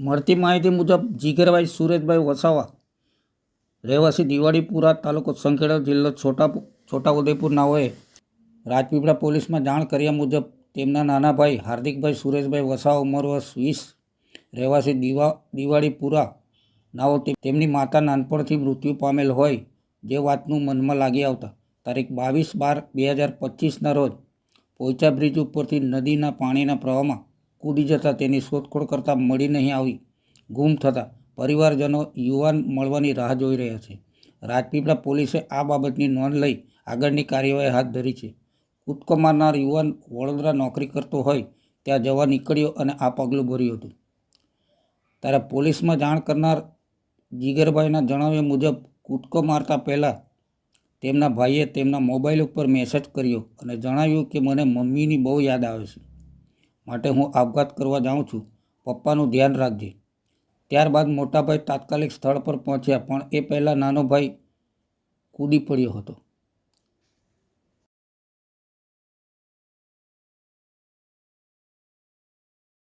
મળતી માહિતી મુજબ જીગરભાઈ, સુરેશભાઈ વસાવા રહેવાસી દિવાળીપુરા તાલુકો સંખેડા જિલ્લો છોટા છોટાઉદેપુર નાઓએ રાજપીપળા પોલીસમાં જાણ કર્યા મુજબ તેમના નાના ભાઈ હાર્દિકભાઈ, સુરેશભાઈ વસાવા ઉંમર વર્ષ વીસ રહેવાસી દિવા દિવાળીપુરા નાઓ તેમની માતા નાનપણથી મૃત્યુ પામેલ હોય જે વાતનું મનમાં લાગી આવતા. તારીખ બાવીસ બાર બે હજાર પચીસના રોજ પોઈચા બ્રિજ ઉપરથી નદીના પાણીના પ્રવાહમાં કૂદી જતા તેની શોધખોળ કરતાં મળી નહીં આવી. ગુમ થતાં પરિવારજનો યુવાન મળવાની રાહ જોઈ રહ્યા છે. રાજપીપળા પોલીસે આ બાબતની નોંધ લઈ આગળની કાર્યવાહી હાથ ધરી છે. કૂદકો મારનાર યુવાન વડોદરા નોકરી કરતો હોય ત્યાં જવા નીકળ્યો અને આ પગલું ભર્યું હતું. ત્યારે પોલીસમાં જાણ કરનાર જીગરભાઈના જણાવ્યા મુજબ કૂદકો મારતા પહેલાં તેમના ભાઈએ તેમના મોબાઈલ ઉપર મેસેજ કર્યો અને જણાવ્યું કે મને મમ્મીની બહુ યાદ આવે છે. માટે હું આપઘાત કરવા જાઉં છું. પપ્પાનું ધ્યાન રાખજે. ત્યારબાદ મોટાભાઈ તાત્કાલિક સ્થળ પર પહોંચ્યા, પણ એ પહેલાં નાનો ભાઈ કૂદી પડ્યો હતો.